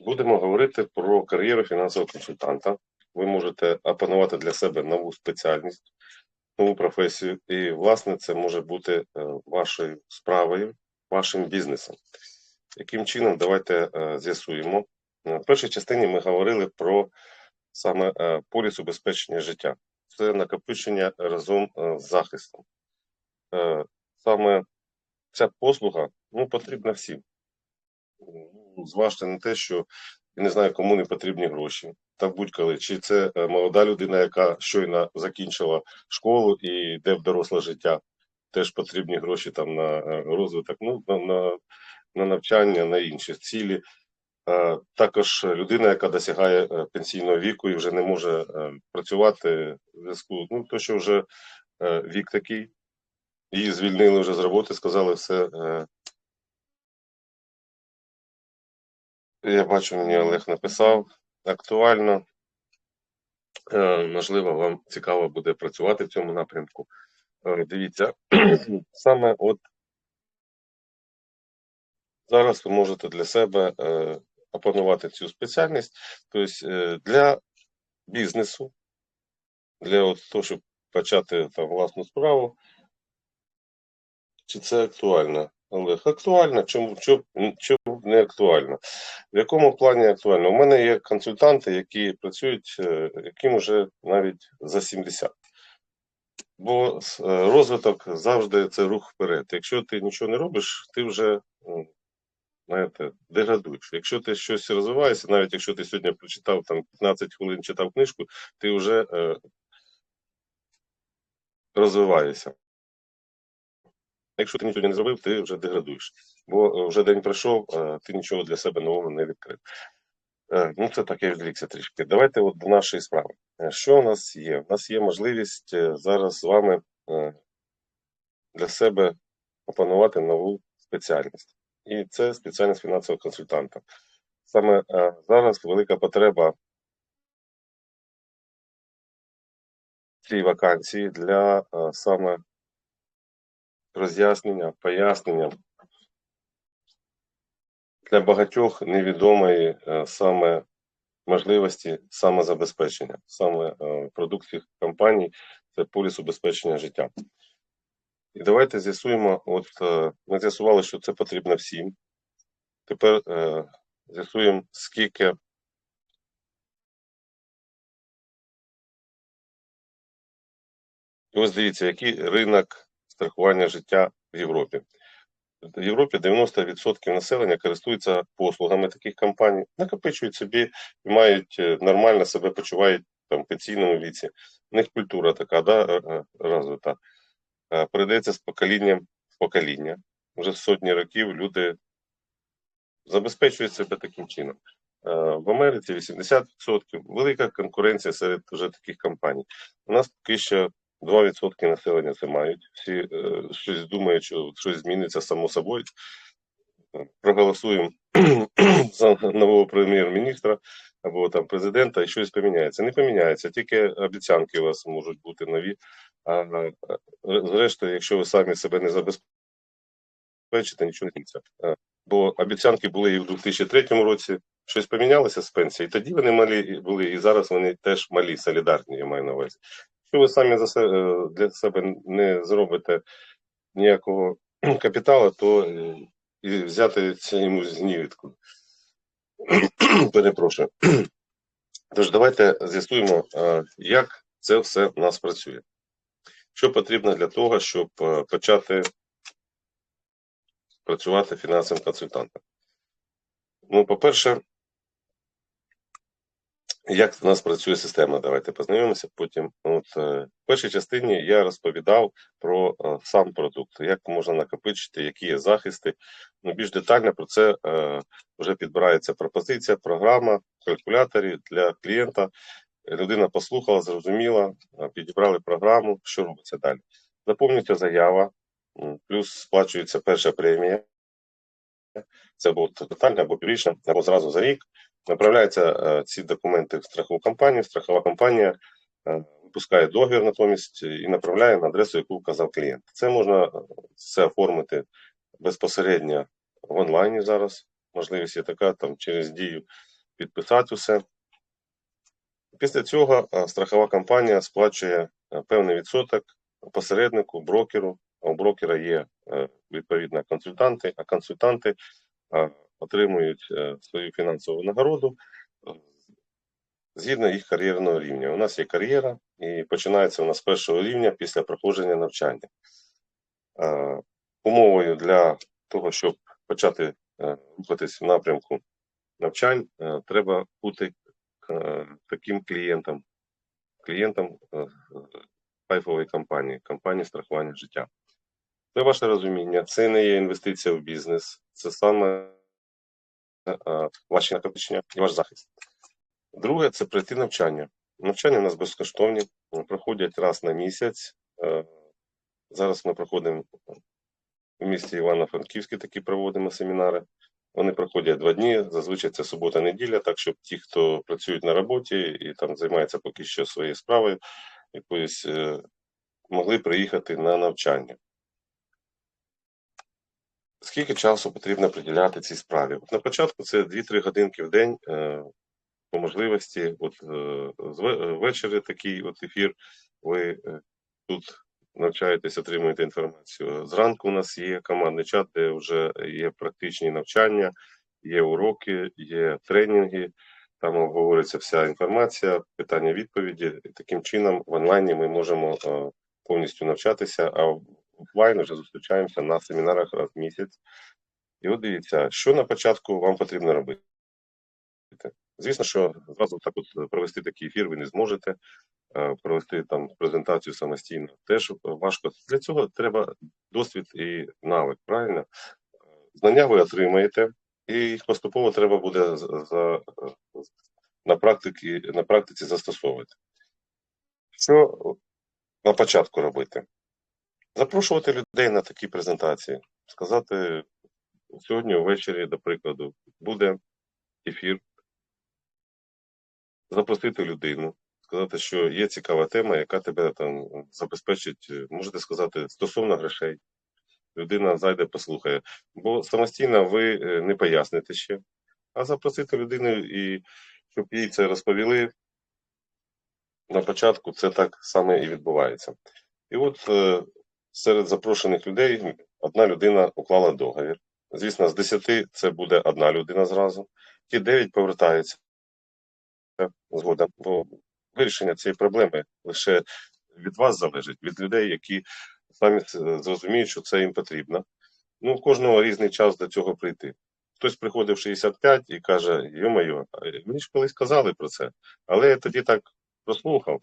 Будемо говорити про кар'єру фінансового консультанта. Ви можете опанувати для себе нову спеціальність, нову професію, і, власне, це може бути е, вашою справою, вашим бізнесом. Яким чином, давайте е, з'ясуємо. В першій частині ми говорили про саме е, поліс убезпечення життя. Це накопичення разом з захистом. Саме ця послуга ну, потрібна всім. Ну, Зважте на те, що я не знаю, кому не потрібні гроші. Та будь-коли, чи це е, молода людина, яка щойно закінчила школу і йде в доросле життя, теж потрібні гроші там на е, розвиток, ну, на, на, на навчання, на інші цілі. Е, Також людина, яка досягає пенсійного віку і вже не може працювати в зв'язку, ну то що вже вік такий, її звільнили вже з роботи, сказали все. Я бачу, мені Олег написав актуально. Е, Можливо, вам цікаво буде працювати в цьому напрямку. Е, Дивіться, саме от зараз ви можете для себе е, опанувати цю спеціальність. Тобто для бізнесу, для от того, щоб почати там власну справу. Чи це актуально? Олег, актуально, чому, чому, не актуально? В якому плані актуально? У мене є консультанти, які працюють, е, яким вже навіть за 70. Бо е, розвиток завжди це рух вперед. Якщо ти нічого не робиш, ти вже знаєте, деградуєш. Якщо ти щось розвиваєшся, навіть якщо ти сьогодні прочитав там 15 хвилин читав книжку, ти вже е, розвиваєшся. Якщо ти нічого не зробив, ти вже деградуєш. Бо е, вже день пройшов, ти нічого для себе нового не відкрив. Е, Ну, це так, я відвлікся трішки. Давайте от до нашої справи. Е, Що у нас є? У нас є можливість зараз з вами для себе опанувати нову спеціальність. І це спеціальність фінансового консультанта. Саме зараз велика потреба цій вакансії для саме роз'яснення, пояснення для багатьох невідомої е, саме можливості самозабезпечення, саме е, продукт цих компаній це поліс убезпечення життя. І давайте з'ясуємо, от е, ми з'ясували, що це потрібно всім. Тепер е, з'ясуємо, скільки І ось дивіться, який ринок страхування життя в Європі. В Європі 90% населення користуються послугами таких компаній, накопичують собі і мають е, нормально себе почувають там в пенсійному віці. У них культура така да, е, е, розвита. Передається з покоління в покоління. Вже сотні років люди забезпечують себе таким чином. В Америці 80%, велика конкуренція серед вже таких компаній. У нас поки що 2% населення це мають. Всі е, щось думають, що щось зміниться само собою. Проголосуємо за нового прем'єр-міністра або там президента, і щось поміняється. Не поміняється, тільки обіцянки у вас можуть бути нові. А зрештою, якщо ви самі себе не забезпечите, нічого не зміниться. Бо обіцянки були і в 2003 році. Щось помінялося з пенсії. І тоді вони малі були, і зараз вони теж малі, солідарні, я маю на увазі. Якщо ви самі за себе, для себе не зробите ніякого капіталу, то е, і взяти йому з нівідку. Перепрошую. Тож давайте з'ясуємо, е, як це все в нас працює. Що потрібно для того, щоб е, почати працювати фінансовим консультантом? Ну, по-перше, як в нас працює система? Давайте познайомимося. Потім, от е, в першій частині я розповідав про е, сам продукт, як можна накопичити, які є захисти. Ну, більш детально про це е, вже підбирається пропозиція, програма, калькуляторі для клієнта. Людина послухала, зрозуміла, підібрали програму, що робиться далі. Заповнюється заява, плюс сплачується перша премія. Це або тотальна, або піврічна, або зразу за рік. Направляються е, ці документи в страхову компанію. Страхова компанія е, випускає договір натомість і направляє на адресу, яку вказав клієнт. Це можна е, все оформити безпосередньо в онлайні зараз. Можливість є така там через дію. підписати усе. Після цього е, страхова компанія сплачує певний відсоток посереднику, брокеру. У брокера є відповідно консультанти, а консультанти отримують е, свою фінансову нагороду е, згідно їх кар'єрного рівня. У нас є кар'єра, і починається у нас з першого рівня після проходження навчання. Е, Умовою для того, щоб почати рухатись в напрямку навчань, треба бути таким клієнтом, клієнтом пайфової компанії, компанії страхування життя. Це ваше розуміння, це не є інвестиція в бізнес, це саме ваші накопичення і ваш захист. Друге це пройти навчання. Навчання у нас безкоштовні, е, проходять раз на місяць. Е, Зараз ми проходимо в місті Івано-Франківське такі проводимо семінари. Вони проходять два дні. Зазвичай це субота-неділя, так щоб ті, хто працюють на роботі і там займаються поки що своєю справою, якоюсь, е, могли приїхати на навчання. Скільки часу потрібно приділяти цій справі? От на початку це 2-3 годинки в день. е, По можливості, от е, ве- ввечері такий от ефір. Ви е, тут навчаєтесь, отримуєте інформацію. Зранку у нас є командний чат, де вже є практичні навчання, є уроки, є тренінги. Там обговорюється вся інформація, питання, відповіді. Таким чином в онлайні ми можемо е, повністю навчатися, а офлайн вже зустрічаємося на семінарах раз в місяць. І от дивіться, що на початку вам потрібно робити. Звісно, що зразу так от провести такий ефір ви не зможете, е, провести там презентацію самостійно теж важко. Для цього треба досвід і навик, правильно? Знання ви отримаєте, і їх поступово треба буде за, на, практиці, на практиці застосовувати. Що на початку робити? Запрошувати людей на такі презентації, сказати сьогодні ввечері, до прикладу, буде ефір, запросити людину, сказати, що є цікава тема, яка тебе там забезпечить, можете сказати, стосовно грошей. Людина зайде, послухає. Бо самостійно ви е, не поясните ще, а запросити людину і щоб їй це розповіли. На початку це так саме і відбувається. І от е, серед запрошених людей одна людина уклала договір. Звісно, з 10 це буде одна людина зразу, ті 9 повертаються згодом. Бо вирішення цієї проблеми лише від вас залежить, від людей, які самі зрозуміють, що це їм потрібно. Ну, кожного різний час до цього прийти. Хтось приходить в 65 і каже: йо-моє, мені ж колись казали про це, але я тоді так прослухав.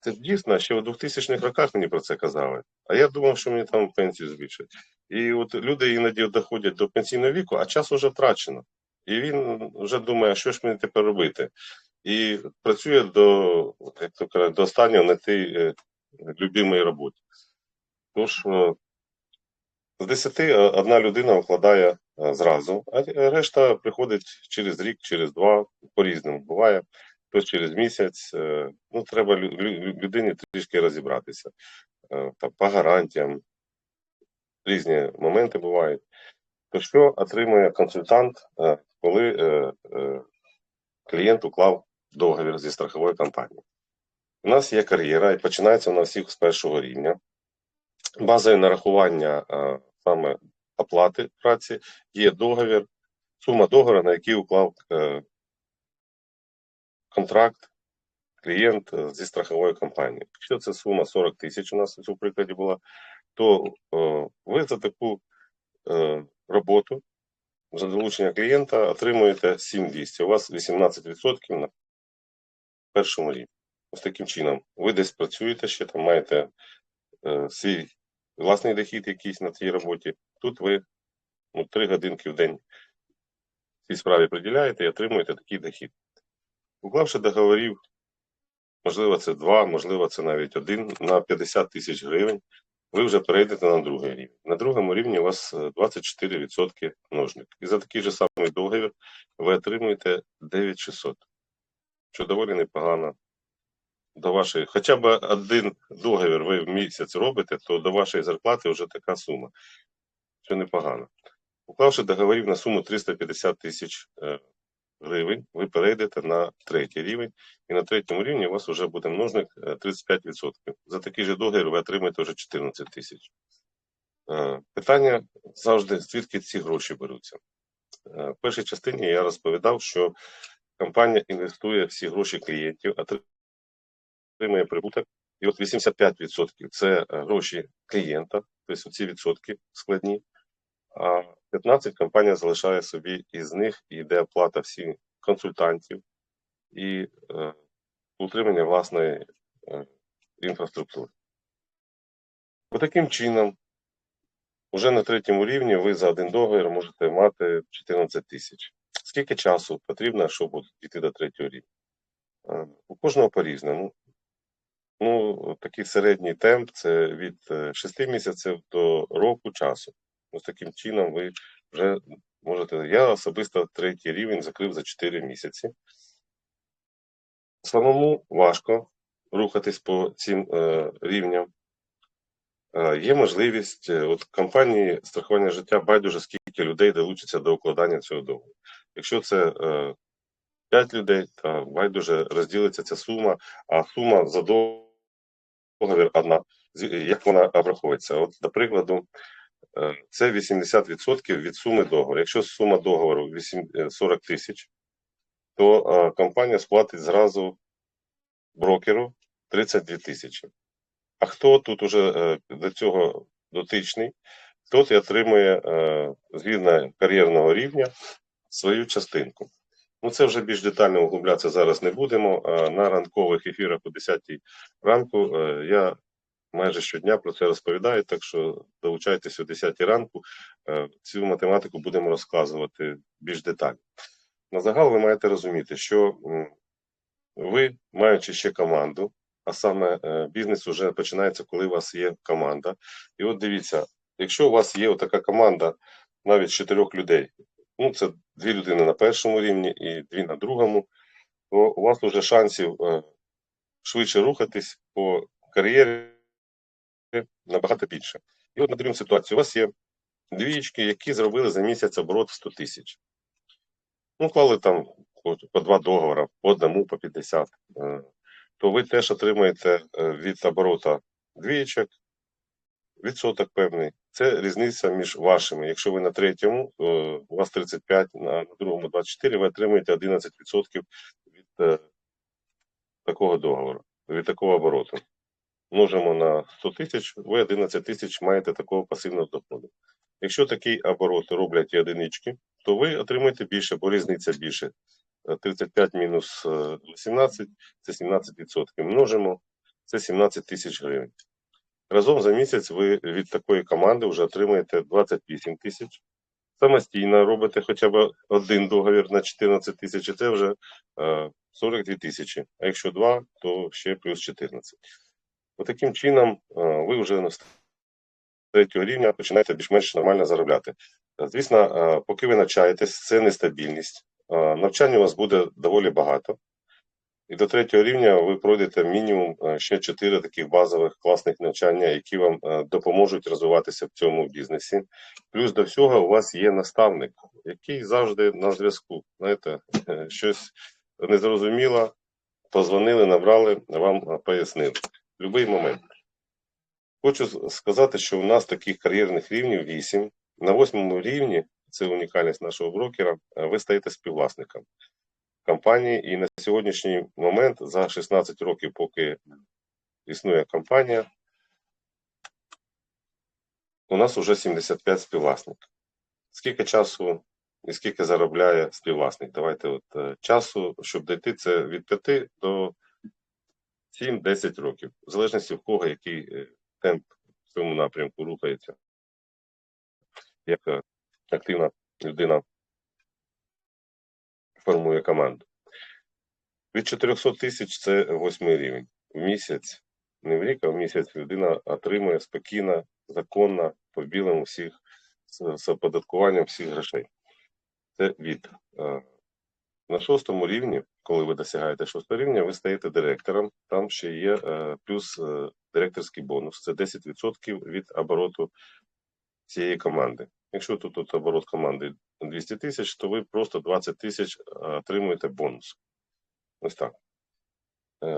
Це дійсно, ще у 2000-х роках мені про це казали. А я думав, що мені там пенсію збільшать. І от люди іноді доходять до пенсійного віку, а час вже втрачено. І він вже думає, що ж мені тепер робити. І працює до, як то кажуть, до останнього на тій е, любимій роботі. Тож е, з 10 одна людина вкладає е, зразу, а решта приходить через рік, через два, по-різному буває, хтось через місяць. Е, Ну, треба лю- лю- людині трішки розібратися. Е, Там, по гарантіям, різні моменти бувають. То що отримує консультант, е, коли клієнт уклав договір зі страховою компанією? У нас є кар'єра і починається вона всіх з першого рівня. Базою нарахування саме оплати праці є договір, сума договору, на який уклав контракт клієнт е, зі страховою компанією. Якщо це сума 40 тисяч у нас у цьому прикладі була, то е, ви за таку е, роботу за долучення клієнта отримуєте 7200. У вас 18% на першому рівні. Ось таким чином. Ви десь працюєте ще, там маєте е, свій власний дохід якийсь на цій роботі. Тут ви ну, 3 годинки в день цій справі приділяєте і отримуєте такий дохід. Уклавши договорів, можливо, це два, можливо, це навіть один на 50 тисяч гривень, ви вже перейдете на другий рівень. На другому рівні у вас е, 24% множник. І за такий же самий договір ви отримуєте 9600, що доволі непогано. До вашої, хоча б один договір ви в місяць робите, то до вашої зарплати вже така сума, що непогано. Уклавши договорів на суму 350 тисяч е, гривень ви перейдете на третій рівень, і на третьому рівні у вас вже буде множник е, 35%. За такий же договір ви отримаєте вже 14 тисяч. Е, Питання завжди, звідки ці гроші беруться. Е, В першій частині я розповідав, що компанія інвестує всі гроші клієнтів, отримує прибуток. І от 85% це е, гроші клієнта, тобто ці відсотки складні, а 15 компанія залишає собі із них і йде оплата всіх консультантів і е, утримання власної е, інфраструктури. Таким чином, уже на третьому рівні ви за один договір можете мати 14 тисяч. Скільки часу потрібно, щоб дійти до третього рівня? Е, У кожного по-різному. Ну, такий середній темп це від 6 місяців до року часу. Ось таким чином ви вже можете. Я особисто третій рівень закрив за 4 місяці. Самому важко рухатись по цим е, рівням. Е, є можливість, е, от компанії страхування життя байдуже, скільки людей долучиться до укладання цього договору. Якщо це е, 5 людей, то байдуже розділиться ця сума, а сума за договір одна. Як вона обраховується? От, до прикладу, це 80% від суми договору. Якщо сума договору 8 е, 40 тисяч, то е, компанія сплатить зразу брокеру 32 тисячі. А хто тут уже е, до цього дотичний, тот і отримує е, згідно кар'єрного рівня свою частинку. Ну, це вже більш детально углублятися зараз не будемо. На ранкових ефірах о 10 ранку е, я майже щодня про це розповідаю, так що долучайтесь о 10 ранку. Е, Цю математику будемо розказувати більш детально. На загал ви маєте розуміти, що ви, маючи ще команду, а саме е, бізнес вже починається, коли у вас є команда. І от дивіться, якщо у вас є така команда навіть чотирьох людей, ну це дві людини на першому рівні і дві на другому, то у вас вже шансів е, швидше рухатись по кар'єрі набагато більше. І от на ситуацію. У вас є двієчки, які зробили за місяць оборот 100 тисяч. Ну, клали там по, два договори, по одному, по 50. е, То ви теж отримаєте е, від оборота двієчок, відсоток певний. Це різниця між вашими. Якщо ви на третьому, е, у вас 35, на, другому 24, ви отримуєте 11% від такого договору, від такого обороту. Множимо на 100 тисяч, ви 11 тисяч маєте такого пасивного доходу. Якщо такий оборот роблять одинички, то ви отримаєте більше, бо різниця більше. Е, 35 мінус е, 18 це 17%. Множимо, це 17 тисяч гривень. Разом за місяць ви від такої команди вже отримаєте 28 тисяч. Самостійно робите хоча б один договір на 14 тисяч, це вже е, 42 тисячі. А якщо два, то ще плюс 14. Отаким чином е, ви вже на третього рівня починаєте більш-менш нормально заробляти. Е, Звісно, е, поки ви навчаєтесь, це нестабільність. Навчання у вас буде доволі багато. І до третього рівня ви пройдете мінімум ще чотири таких базових класних навчання, які вам допоможуть розвиватися в цьому бізнесі. Плюс до всього у вас є наставник, який завжди на зв'язку. Знаєте, щось незрозуміло, позвонили, набрали, вам пояснили. Будь-який момент. Хочу сказати, що у нас таких кар'єрних рівнів 8. На восьмому рівні, це унікальність нашого брокера, е, ви стаєте співвласником компанії. І на сьогоднішній момент, за 16 років, поки існує компанія, у нас вже 75 співвласників. Скільки часу і скільки заробляє співвласник? Давайте от е, часу, щоб дійти, це від 5 до 7-10 років, в залежності в кого який е, темп в цьому напрямку рухається, як е, активна людина формує команду. Від 400 тисяч це восьмий рівень. В місяць, не в рік, а в місяць людина отримує спокійно, законно, по білому всіх з, оподаткуванням всіх грошей. Це від. Е, На шостому рівні, коли ви досягаєте шостого рівня, ви стаєте директором. Там ще є е, плюс е, директорський бонус. Це 10% від обороту цієї команди. Якщо тут, тут оборот команди 200 тисяч, то ви просто 20 тисяч е, отримуєте бонус. Ось так.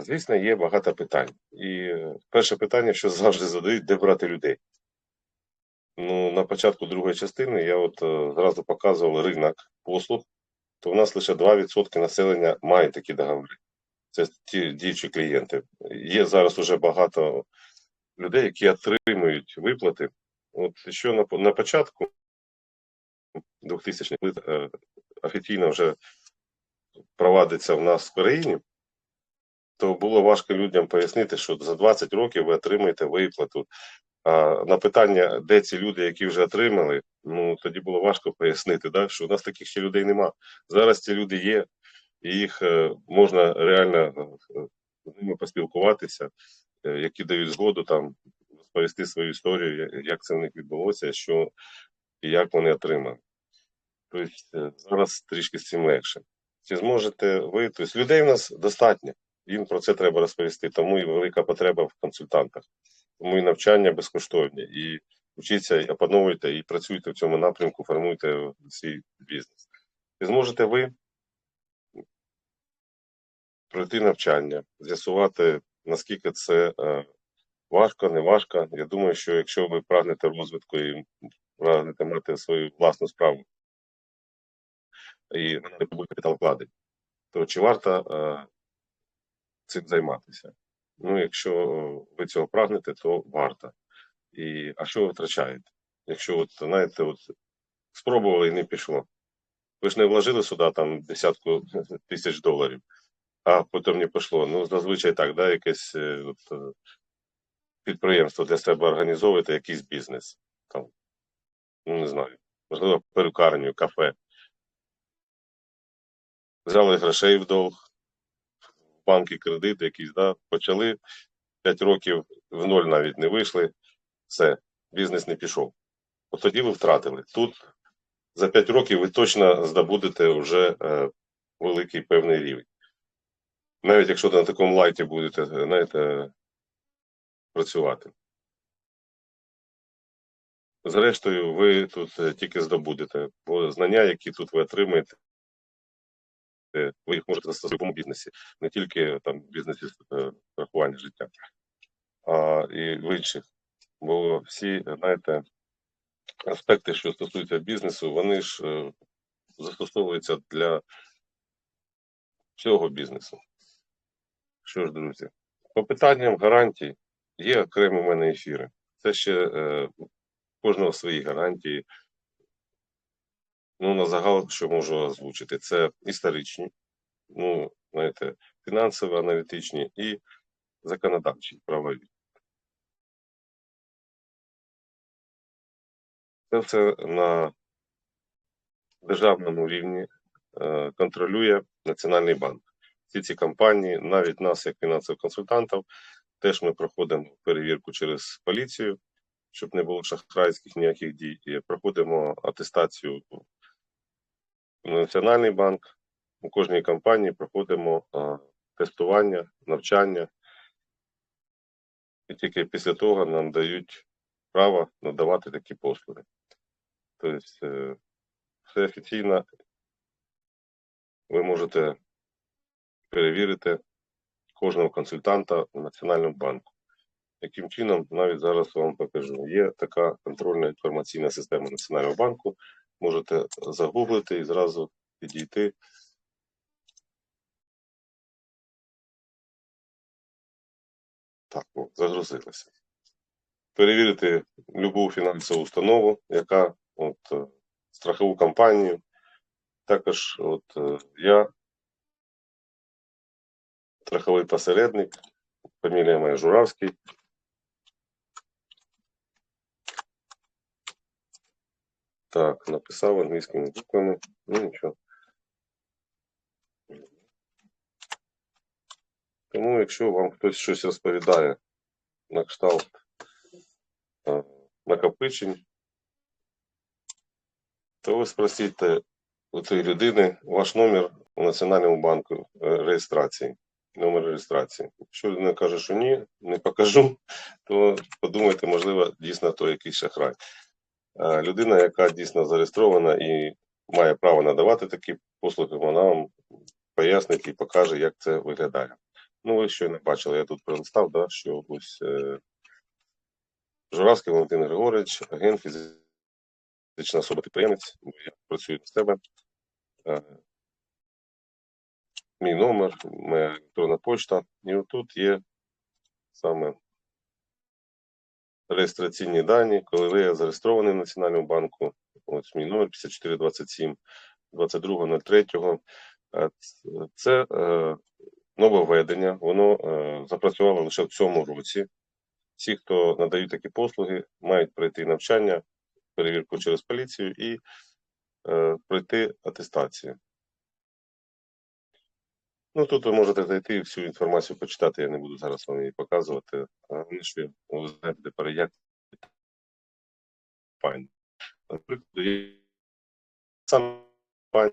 Звісно, є багато питань. І перше питання, що завжди задають, де брати людей. Ну, на початку другої частини я от зразу показував ринок послуг, то в нас лише 2% населення має такі договори. Це ті діючі клієнти. Є зараз уже багато людей, які отримують виплати. От що на, на початку 2000 х е, офіційно вже провадиться в нас в країні, то було важко людям пояснити, що за 20 років ви отримаєте виплату. А на питання, де ці люди, які вже отримали, ну тоді було важко пояснити, да, що у нас таких ще людей нема. Зараз ці люди є, і їх е, можна реально е, з ними поспілкуватися, е, які дають згоду там розповісти свою історію, як це в них відбулося, що і як вони отримали. Тобто зараз трішки з цим легше. Чи зможете ви? Тобто людей в нас достатньо, їм про це треба розповісти, тому і велика потреба в консультантах, тому і навчання безкоштовні, і вчіться, і опановуйте, і працюйте в цьому напрямку, формуйте свій бізнес. Чи зможете ви пройти навчання, з'ясувати, наскільки це е, важко, не важко. Я думаю, що якщо ви прагнете розвитку і прагнете мати свою власну справу, і вона не буде капіталовкладень, то чи варто е, цим займатися? Ну, якщо ви цього прагнете, то варто. І, а що ви втрачаєте? Якщо, от, знаєте, от, спробували і не пішло. Ви ж не вложили сюди там десятку тисяч доларів, а потім не пішло. Ну, зазвичай так, да, якесь е, от, е, підприємство для себе організовуєте, якийсь бізнес. Там, ну, не знаю, можливо, перукарню, кафе. Взяли грошей в долг, в банки кредити якісь, да, почали 5 років в ноль навіть не вийшли, все, бізнес не пішов. От тоді ви втратили. Тут за 5 років ви точно здобудете вже е, великий певний рівень. Навіть якщо на такому лайті будете, знаєте, працювати. Зрештою, ви тут е, тільки здобудете, бо знання, які тут ви отримаєте, е, ви їх можете застосувати в будь-якому бізнесі, не тільки там в бізнесі е, страхування життя, а і в інших. Бо всі, знаєте, аспекти, що стосуються бізнесу, вони ж е, застосовуються для всього бізнесу. Що ж, друзі, по питанням гарантій є окремі в мене ефіри. Це ще е, кожного свої гарантії. Ну, на загал, що можу озвучити, це історичні, ну, знаєте, фінансово аналітичні і законодавчі правові. Це все на державному рівні е, контролює Національний банк. Всі ці компанії, навіть нас, як фінансових консультантів, теж ми проходимо перевірку через поліцію, щоб не було шахрайських ніяких дій. Проходимо атестацію Національний банк. У кожній компанії проходимо тестування, навчання. І тільки після того нам дають право надавати такі послуги. Тобто, е, все офіційно ви можете перевірити кожного консультанта в Національному банку. Яким чином, навіть зараз вам покажу. Є така контрольна інформаційна система Національного банку. Можете загуглити і зразу підійти. Так, о, загрузилося. Перевірити любу фінансову установу, яка от, е, страхову компанію. Також от, е, я страховий посередник, фамілія моя Журавський. Так, написав англійськими буквами. Ну нічого. Тому, якщо вам хтось щось розповідає на кшталт е, накопичень, то ви спросіть у цієї людини ваш номер у Національному банку е, реєстрації. Номер реєстрації. Якщо людина каже, що ні, не покажу, то подумайте, можливо, дійсно то якийсь шахрай. Е, Людина, яка дійсно зареєстрована і має право надавати такі послуги, вона вам пояснить і покаже, як це виглядає. Ну, ви щойно бачили, я тут пролистав, да, що ось е, Журавський Валентин Григорович, агент фізична особа підприємець, я працюю з тебе. Е, мій номер, моя електронна почта. І отут є саме реєстраційні дані, коли ви зареєстрований в Національному банку. Ось мій номер 5427 22.03. Е, Це е, нововведення, воно е, запрацювало лише в цьому році. Всі, хто надають такі послуги, мають пройти навчання, перевірку через поліцію і пройти атестацію. Ну, тут ви можете зайти всю інформацію почитати, я не буду зараз вам її показувати. але ви знаєте переяти пані. Наприклад, сам пані.